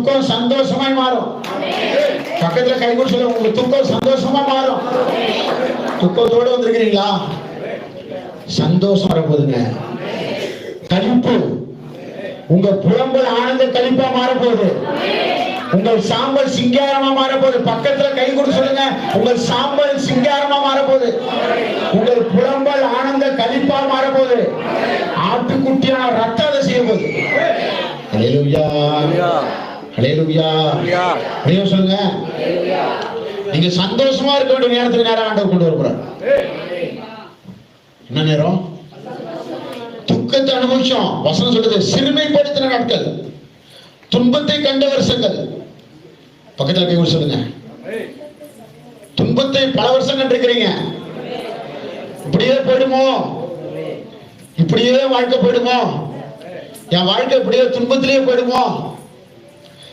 துக்கம் சந்தோஷமாய் மாறும். பக்கத்துல கை கூட சொல்ல உங்க துக்கம் சந்தோஷமா மாறும். துக்கத்தோட வந்திருக்கிறீங்களா? சந்தோஷம் வரப்போகுதுங்க. கழிப்பு. உங்க புலம்பல் ஆனந்த கழிப்பா மாறப்போகுது. உங்கள் சாம்பல் சிங்காரமா மாறப்போகுது. பக்கத்துல கை கொடுத்து சொல்லுங்க உங்கள் சாம்பல் சிங்காரமா மாறப்போகுது. உங்கள் புலம்பல் ஆனந்த கழிப்பா மாறப்போகுது. ஆட்டுக்குட்டியான ரத்தம் அதை செய்ய போகுது சொல்லுங்க. நீங்க சந்தோஷமா இருக்க வேண்டிய நேரத்துக்கு நேரம் ஆண்டவர் கொண்டு வரப்போறார் என்ன நேரம்? துக்கத்தை அனுபவிச்சோம். வசனம் சொல்றது சிறுமைப்படுத்தின நாட்கள் துன்பத்தை கண்ட வருஷங்கள். பக்கத்துல கை சொல்லுங்க. துன்பத்தை பல வருஷம் கண்டிருக்கிறீங்க. இப்படியே போயிடுமோ? இப்படியே வாழ்க்கை போயிடுமோ? என் வாழ்க்கை இப்படியே துன்பத்திலேயே போயிடுமோ?